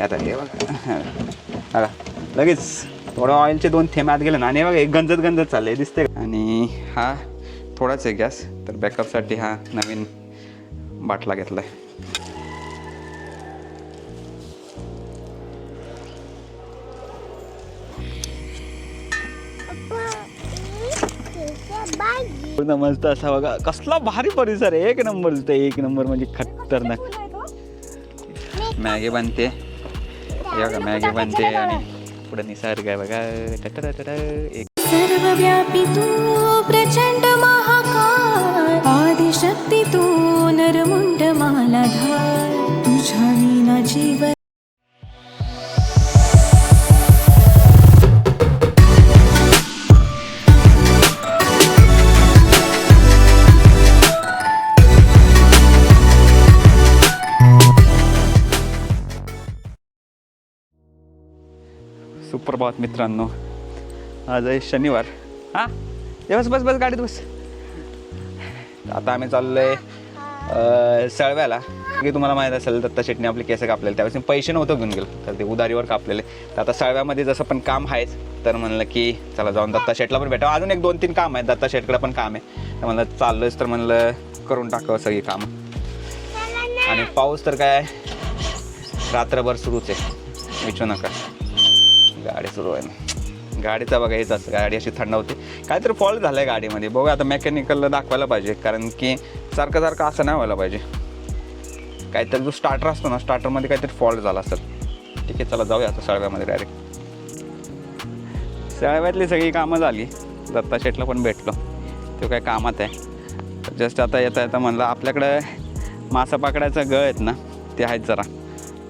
आता हे बघा. बघा लगेच थोडं ऑइलचे दोन थेंब आत गेले ना आणि हे बघा एक गंजत गंजत चाललंय दिसते? आणि हा थोडाच आहे गॅस तर बॅकअपसाठी हा नवीन बाटला घेतलाय. पूर्ण मस्त असा बघा कसला भारी परिसर आहे एक नंबर एक नंबर म्हणजे खतरनाक. मॅगी बनते. हे बघा मॅगी बनते आणि पुढे निसर्ग आहे बघा टटरा टटरा. एक सर्वव्यापी तू प्रचंड महाकाय आदिशक्ती तू नरमुंड मालाधार तुझ्या विना जीवन सुप्रभात मित्रांनो. आज आहे शनिवार. हां? बस बस बस गाडीत बस. आता आम्ही चाललोय आहे सळव्याला. की तुम्हाला माहीत असेल दत्ता शेटने आपले केस कापलेले. त्यावेळेस मी पैसे नव्हतं घेऊन गेलो. तर ते उधारीवर कापलेले. तर आता सळव्यामध्ये जसं पण काम आहेच तर म्हणलं की चला जाऊन दत्ता शेटला पण भेटावं. अजून एक दोन तीन काम आहेत. दत्ता शेटकडे पण काम आहे. तर म्हणलं चाललोच तर म्हणलं करून टाकावं सगळी कामं. आणि पाऊस तर काय रात्रभर सुरूच आहे. विचू नका. गाडी सुरू आहे ना. गाडीचा बघा हेच असं गाडी अशी थंड होते. काहीतरी फॉल्ट झालं आहे गाडीमध्ये. बघा आता मेकॅनिकलला दाखवायला पाहिजे. कारण की सारखं सारखं असं नाही व्हायला पाहिजे. काहीतरी जो स्टार्टर असतो ना स्टार्टरमध्ये काहीतरी फॉल्ट झाला असेल. ठीक आहे चला जाऊया आता सळव्यामध्ये डायरेक्ट सळव्यातली सगळी कामं झाली. दत्ता शेटला पण भेटलो. तो काय कामात आहे. जस्ट आता येता येता म्हणलं आपल्याकडं मासा पकडायचा गळ आहेत ना ते आहेत जरा.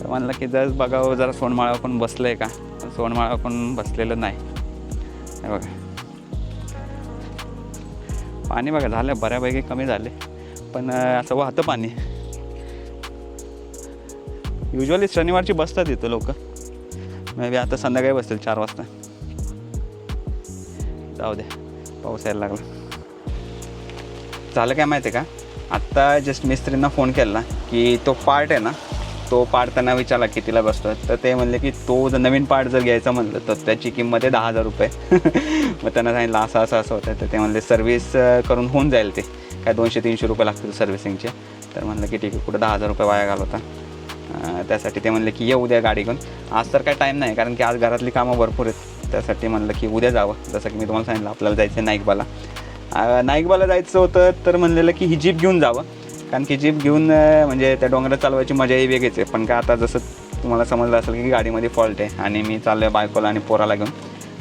तर म्हणलं की जस्ट बघावं जरा सोनमाळा पण बसलं आहे का? सोनमाळा पण बसलेलं नाही. हे बघा. पाणी बघा झालं बऱ्यापैकी कमी झाले. पण असं वाहतं पाणी. युजली शनिवारची बसतात इथं लोक. मे बी आता संध्याकाळी बसतील चार वाजता. जाऊ द्या पाऊस यायला लागला. झालं काय माहिती आहे का? आत्ता जस्ट मिस्त्रींना फोन केला की तो पार्ट आहे ना तो पार्ट त्यांना विचारला कितीला बसतो तर ते म्हणले की तो जर नवीन पार्ट जर घ्यायचा म्हणलं तर त्याची किंमत आहे दहा हजार रुपये. मग त्यांना सांगितलं असं असं असं होतं तर ते म्हणले सर्व्हिस करून होऊन जाईल ते. काय दोनशे तीनशे रुपये लागतील सर्व्हिसिंगचे तर म्हणलं की ठीक आहे कुठं दहा हजार रुपये वाया घालवता. त्यासाठी ते म्हणले की ये उद्या गाडी घेऊन. आज तर काय टाईम नाही कारण की आज घरातली कामं भरपूर आहेत. त्यासाठी म्हणलं की उद्या जावं. जसं की मी तुम्हाला सांगितलं आपल्याला जायचं आहे नाईकबाला नाईकबाला जायचं होतं तर म्हणलेलं की ही जीप घेऊन जावं. कारण की जीप घेऊन म्हणजे त्या डोंगरात चालवायची मजाही वेगळीच आहे. पण काय आता जसं तुम्हाला समजलं असेल की गाडीमध्ये फॉल्ट आहे आणि मी चाललो आहे बायकोला आणि पोराला घेऊन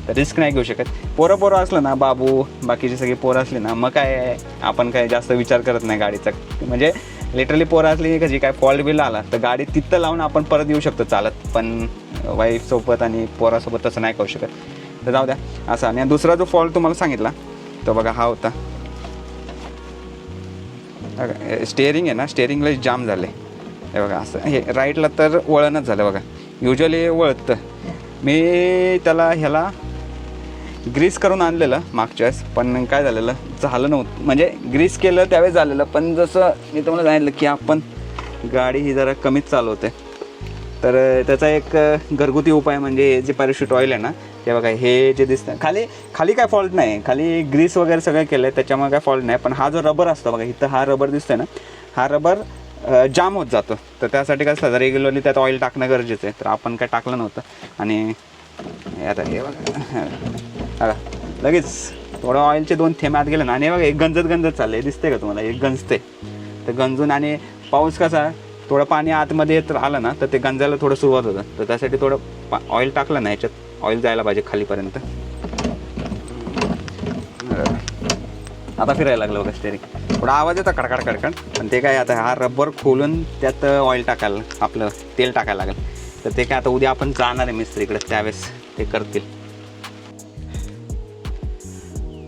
तर रिस्क नाही घेऊ शकत. पोरं पोरं असलं ना बाबू बाकीचे सगळी पोरं असली ना मग काय आपण काय जास्त विचार करत नाही गाडीचा. म्हणजे लिटरली पोरं असली की जी काय फॉल्ट बिल आला तर गाडी तिथं लावून आपण परत येऊ शकतो चालत. पण वाईफसोबत आणि पोरासोबत तसं नाही करू शकत. तर जाऊ द्या असं. आणि दुसरा जो फॉल्ट तुम्हाला सांगितला तो बघा हा होता. स्टेअरिंग आहे ना स्टेअरिंगला जाम झाले हे बघा असं हे राईटला तर वळणच झालं बघा. युजली वळतं. मी त्याला ह्याला ग्रीस करून आणलेलं मागच्या वेळेस पण काय झालेलं? झालं नव्हतं. म्हणजे ग्रीस केलं त्यावेळेस झालेलं. पण जसं मी तुम्हाला सांगितलं की आपण गाडी ही जरा कमीच चालवते तर त्याचा एक घरगुती उपाय म्हणजे जे पॅराशूट ऑइल आहे ना ते बघा हे जे दिसतं खाली खाली काय फॉल्ट नाही. खाली ग्रीस वगैरे सगळं केलं आहे त्याच्यामुळे काय फॉल्ट नाही. पण हा जो रबर असतो बघा इथं हा रबर दिसतोय ना हा रबर जाम होत जातो. तर त्यासाठी काय असतं रेग्युलरली त्यात ऑइल टाकणं गरजेचं आहे. तर आपण काय टाकलं नव्हतं. आणि आता हे बघा. बघा लगेच थोडं ऑइलचे दोन थेंब आत गेले ना आणि हे बघा एक गंजत गंजत चाललंय. दिसते का तुम्हाला? एक गंजते तर गंजून आणि पाऊस कसा थोडं पाणी आतमध्ये येत आलं ना तर ते गंजायला थोडं सुरुवात होतं. तर त्यासाठी थोडं पा ऑइल टाकलं ना याच्यात. ऑइल जायला पाहिजे खालीपर्यंत. आता फिरायला लागलं बघा स्टेरिंग थोडा आवाज येतो कडकड कडकड. पण ते काय आता हा रबर खोलून त्यात ऑइल टाकायला आपलं तेल टाकायला लागेल. तर ते काय आता उद्या आपण जाणार आहे मिस्त्रीकडे त्यावेळेस ते करतील.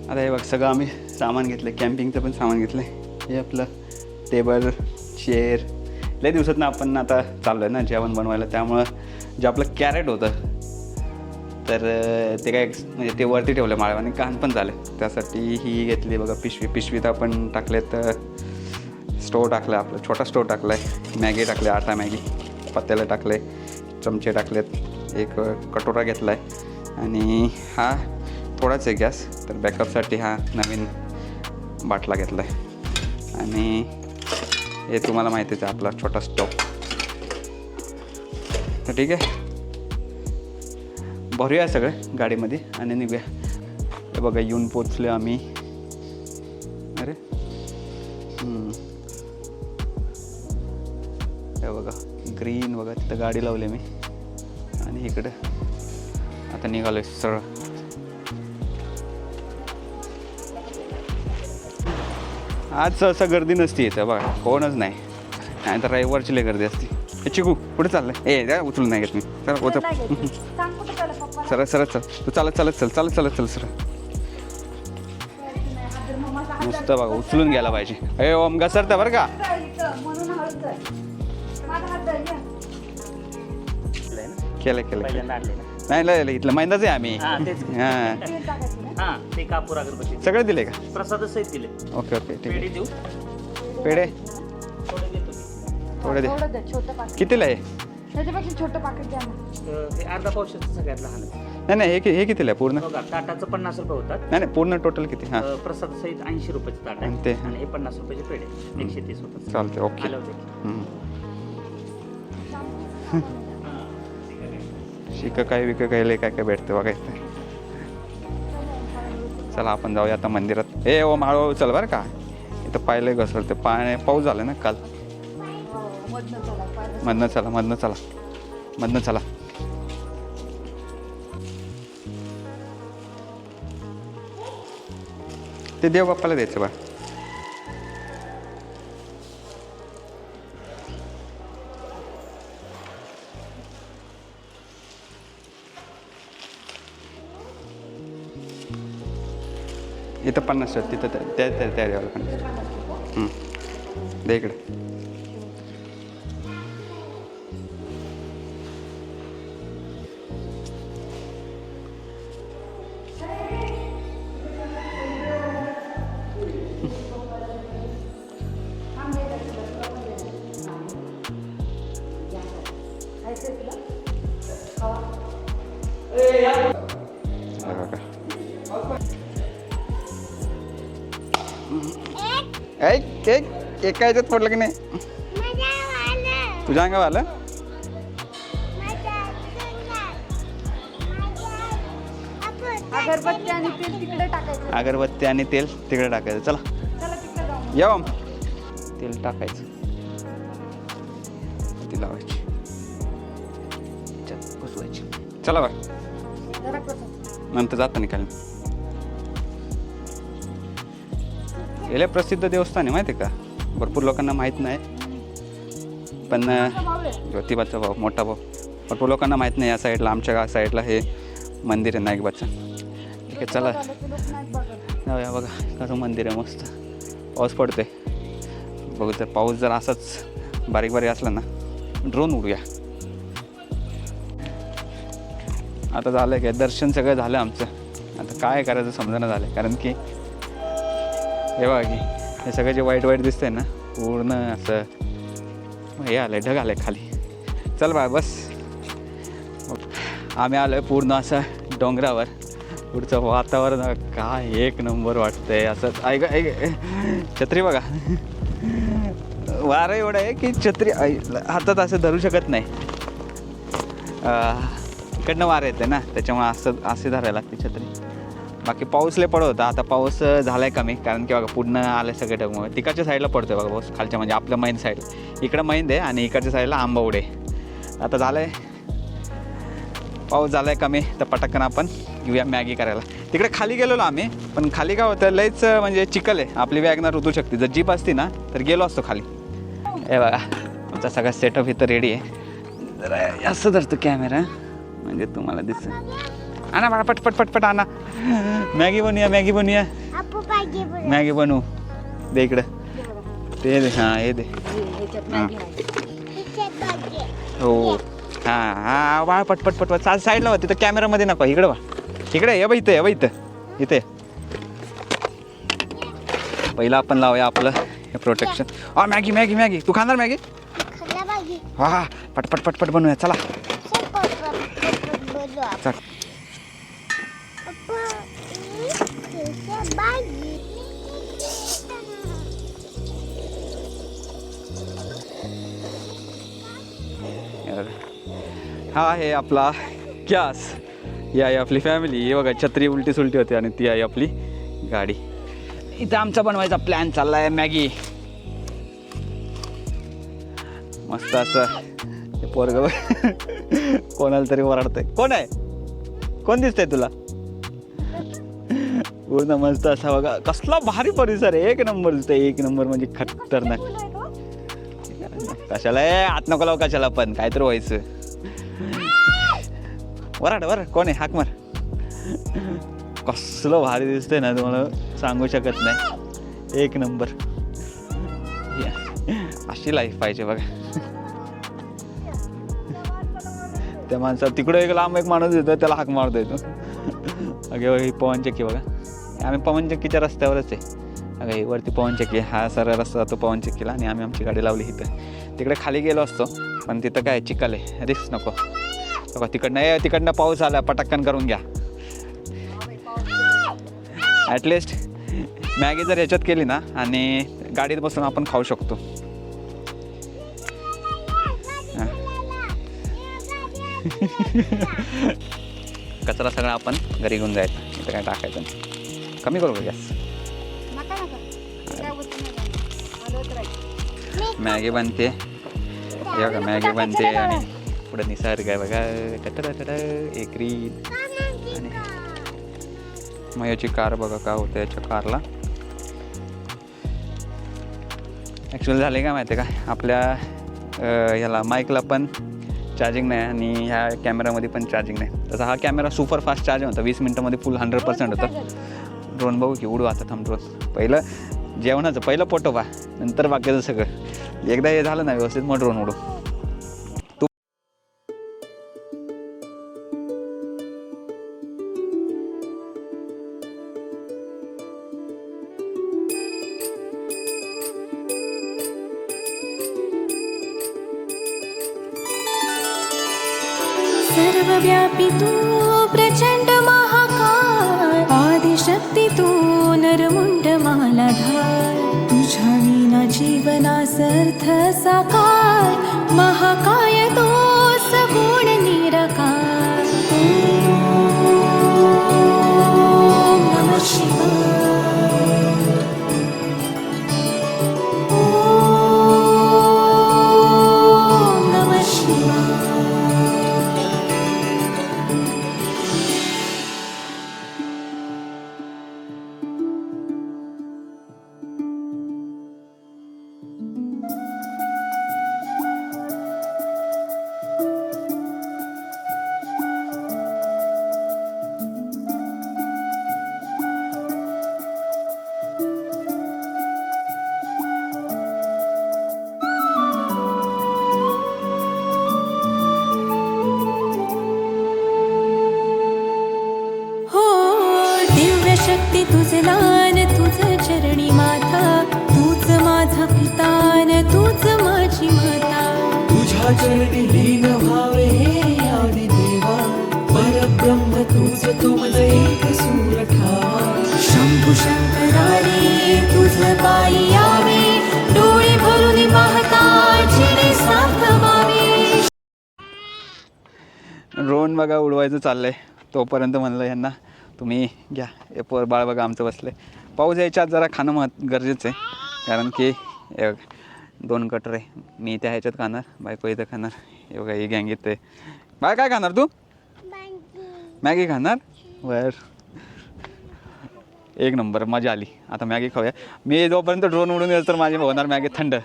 आता हे बघ सगळं आम्ही सामान घेतलं कॅम्पिंगचं पण सामान घेतलं हे आपलं टेबल चेअर लय दिवसात ना आपण आता चाललो आहे ना जेवण बनवायला. त्यामुळं जे आपलं कॅरेट होतं तर ते काय म्हणजे ते वरती ठेवलं माळवाने घाण पण झाले त्यासाठी ही घेतली बघा पिशवी. पिशवीत आपण टाकलेत स्टोव टाकला आपला छोटा स्टोव टाकला आहे मॅगी टाकले आटा मॅगी. पत्त्याला टाकले चमचे टाकलेत. एक कटोरा घेतला आहे आणि हा थोडाच आहे गॅस तर बॅकअपसाठी हा नवीन बाटला घेतला आहे आणि हे तुम्हाला माहितीच आहे आपला छोटा स्टोव. तर ठीक आहे. भरूया सगळे गाडीमध्ये आणि निघूया. हे बघा येऊन पोचलो आम्ही. अरे. हे बघा ग्रीन बघा तिथं गाडी लावली मी. आणि इकडं आता निघालोय सरळ. आज सहसा गर्दी नसती इथं बघा कोणच नाही. नाही तर रविवारची लय गर्दी असते. चिकू कुठे चाललंय? ए द्या उचलून नाही घेत मी. चला होतं सरळ सरळ चल तू चालत चालत चल चालत चालत चल सरळ मस्त बघा उचलून घ्यायला पाहिजे. ए ओम घसरतं बरं का? केलं केलं नाही लय इथलं महिंदाच आहे आम्ही. हा, तेच. हां. हा ते कापूर अगरबत्ती. सगळे दिले का? प्रसाद सहित दिले ओके ओके ठीक पेढे आहे थोडे दे. एवढं द्या छोटं पाकिट. कितीला आहे? त्याच्यापेक्षा छोटं पाकिट द्या ना. अं, हे अर्धा पावशाचं सगळ्यात लहान आहे. नाही नाही हे कि- हे कितीला आहे पूर्ण? बघा ताटाचं पन्नास रुपये होतात. नाही नाही पूर्ण टोटल किती? हां. अं, प्रसाद सहित ऐंशी रुपयाचं ताट आणि ते? आहे आणि हे पन्नास रुपयाचे पेढे एकशे तीस होतात. चालते ओके. आलं होते. हम्म. शिक काय विक काय लय काय काय भेटतं बघायचं. चला आपण जाऊया आता मंदिरात. ए ओ माळो चल बरं का. इथं पाहिलंय घसरते पाणी पाऊस झाला ना काल. मधनं चला मधनं चला. मधनं चला. ते देव बाप्पाला द्यायचं बा. इथं पन्नास तिथं त्या- त्या त्या पन्नास. दे इकडे. ऐक एक एका याच्यात पडलं की नाही? तुझ्या अंगावर आलं? अगरबत्ती आणि तेल तिकडे टाकायचं. अगरबत्ती आणि तेल तिकडे टाकायचं. चला. चला तिकडे जाऊ. येऊ. तेल टाकायचं. ती लावायची. चला बा जरा कसं नंतर जाता निकाल गेले प्रसिद्ध देवस्थान आहे माहिती आहे का? भरपूर लोकांना माहीत नाही. पण ज्योतिबाचा भाऊ मोठा भाऊ भरपूर लोकांना माहीत नाही या साईडला आमच्या साईडला हे मंदिर आहे नाईकबाचं ठीक आहे चला. जाऊया बघा कसं मंदिर आहे मस्त. पाऊस पडतोय. बघू तर पाऊस जर असाच बारीक बारीक असला ना ड्रोन उडूया. आता झालं काय? दर्शन सगळं झालं आमचं. आता काय करायचं समजणं झालं कारण की हे बघा की हे सगळं जे वाईट वाईट दिसतंय ना पूर्ण असं हे आलं ढग आलं खाली. चल बा बस. आम्ही आलो आहे पूर्ण असं डोंगरावर. पुढचं वातावरण काय एक नंबर वाटतंय. असं ऐक ऐक छत्री बघा. वारं एवढं आहे की छत्री ऐ- हातात असं धरू शकत नाही. इकडनं वारं येते ना त्याच्यामुळे असं असे धरायला लागते छत्री. बाकी पाऊस लय पडत होता आता पाऊस झाला झालाय कमी कारण की बघा पूर्ण आलं सगळे ढगमुळे तिकडच्या साईडला पडतोय बघा पाऊस खालच्या म्हणजे आपलं मैन साईड इकडं मैंद आहे आणि इकडच्या साईडला आंबवडे आता झालंय पाऊस झालाय कमी तर पटकन आपण घेऊया मॅगी करायला. तिकडे खाली गेलेलो आम्ही पण खाली काय होतं लयच म्हणजे चिखल आहे. आपली वॅगनार उतरू शकते. जर जीप असती ना तर गेलो असतो खाली. हे बघा आमचा सगळा सेटअप इथं रेडी आहे. जरा असं धरतो कॅमेरा म्हणजे तुम्हाला दिस आणा मला पट पट पट पट आणा. मॅगी बनवूया मॅगी बनवूया. मॅगी बनवू. दे इकडं. ते दे हां हे दे. हां. हो. हां हां वा पट पट पट पट. चा साईडला वा तिथं कॅमेरामध्ये नको. इकडं वा. इकडे ये बा इथं ये बा इथं. इथे. पहिलं आपण लावूया आपलं हे प्रोटेक्शन हा मॅगी मॅगी मॅगी. तू खाणार मॅगी? हा हा. पट पट पट पट बनवूया. चला. चल हा आहे आपला गॅस ही आहे आपली फॅमिली ही बघा छत्री उलटी सुलटी होते आणि ती आहे आपली गाडी. इथं आमचा बनवायचा प्लॅन चालला आहे मॅगी मस्त असं. पोरग कोणाला तरी ओरडतंय कोण आहे? कोण दिसतंय तुला? पूर्ण मस्त असा बघा. कसला भारी परिसर आहे. एक नंबर दिसतोय. एक नंबर म्हणजे खतरनाक. कशाला आहे? आत नको लाव कशाला पण. काहीतरी व्हायचं. वराड वर कोण आहे? हाक मार. कसलं भारी दिसतंय ना तुम्हाला. सांगू शकत नाही. एक नंबर. या. अशी लाईफ पाहिजे बघा. त्या माणसा तिकडे एक लांब एक माणूस येतो त्याला हाक मारतो येतो अगे ही पवन चक्की बघा. आम्ही पवन चक्कीच्या रस्त्यावरच आहे. अगं वरती पवन चक्की हा सरळ रस्ता जातो पवन चक्कीला आणि आम्ही आमची गाडी लावली इथं. तिकडे खाली गेलो असतो पण तिथं काय चिखल आहे. रिस्क नको. बघा तिकडनं ए तिकडनं पाऊस आला पटक्कन करून घ्या. ॲटलिस्ट मॅगी जर याच्यात केली ना आणि गाडीत बसून आपण खाऊ शकतो. कचरा सगळा आपण घरी घेऊन जायचा. इथं काय टाकायचं नाही. कमी करू गॅस. मॅगी बनते. बघा मॅगी बनते आणि पुढे निसर्ग आहे बघा. टटटटट, एक रीत आणि मग याची कार बघा का होतं याच्या कारला. ॲक्च्युअली झाले काय माहिती आहे का? आपल्या ह्याला माईकला पण चार्जिंग नाही आणि ह्या कॅमेरामध्ये पण चार्जिंग नाही. तसा हा कॅमेरा सुपर फास्ट चार्जिंग होता. वीस मिनटामध्ये फुल हंड्रेड पर्सेंट होतं. ड्रोन बघू की उडू आता थांब ड्रोन पहिलं जेवणाचं पहिलं पोटो पहा. नंतर बाकीचं सगळं. एकदा हे झालं ना व्यवस्थित मग ड्रोन उडू. सर्वव्यापि तु प्रचण्ड महाकाय आदिशक्ति तु नरमुण्डमालाधय तुझा विना जीवनासर्थ साकार महाकाय तु सगुण शक्ती तुझ चरणी माथा तूच माझा पितान तूच माझी माता. तुझ्या चरणी लीन व्हावे हे आदि देवा परब्रह्म तुझ तुमज एक सूर ठावा. शंभू शंकरारी तुझ पायी यावे डोळे भरून पाहता जिने ड्रोन बघा उडवायचं चाललंय. तोपर्यंत म्हणलं यांना. तुम्ही घ्या. हे पोर बाळ बघा आमचं बसले पाऊस यायच्या आत जरा खाणं महत् गरजेचं आहे. कारण की दोन कटर आहे. मी त्या ह्याच्यात खाणार बायको इथं खाणार. हे बघा ही गँग येते बाय काय खाणार तू? मॅगी खाणार? बर. एक नंबर मजा आली. आता मॅगी खाऊया. मी जोपर्यंत ड्रोन उडून येईल तर माझी होणार मॅगी थंड.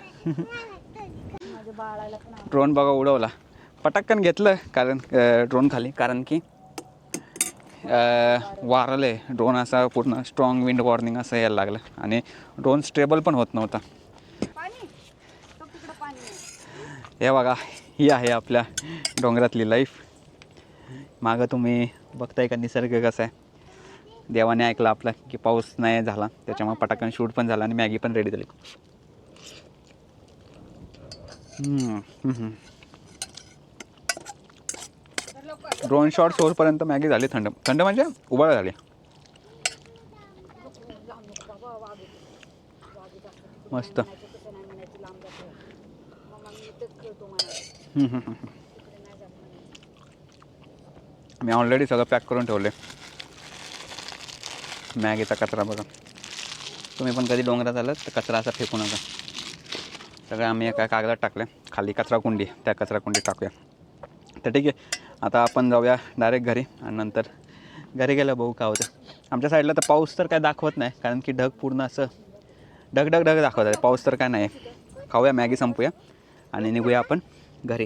ड्रोन बघा उडवला. पटक्कन घेतलं कारण ड्रोन खाली. कारण की वारलं. आहे ड्रोन असा पूर्ण स्ट्रॉंग विंड वॉर्निंग असं यायला लागलं. आणि ड्रोन स्टेबल पण होत नव्हता. हे बघा ही आहे आपल्या डोंगरातली लाईफ मागं तुम्ही बघताय का? निसर्ग कसा आहे? देवाने ऐकलं आपलं की पाऊस नाही झाला. त्याच्यामुळे पटाकन शूट पण झाला आणि मॅगी पण रेडी झाली. ड्रोन शॉट होईपर्यंत मॅगी झाली थंड. थंड म्हणजे उबाळ झाली. मस्त. मी ऑलरेडी सगळं पॅक करून ठेवले. मॅगीचा कचरा बघा. तुम्ही पण कधी डोंगरात आलं तर कचरा असा फेकू नका. सगळं आम्ही एका कागदात टाकलं. खाली कचरा कुंडी त्या कचरा कुंडीत टाकूया. तर ठीक आहे. आता आपण जाऊया डायरेक्ट घरी आणि नंतर घरी गेलं बघू का होतं आमच्या साईडला तर पाऊस तर काय दाखवत नाही कारण की ढग पूर्ण असं ढग ढग ढग दाखवत आहे. पाऊस तर काय नाही. खाऊया मॅगी संपूया आणि निघूया आपण घरी.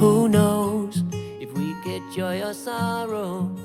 Who knows? If we get joy or sorrow?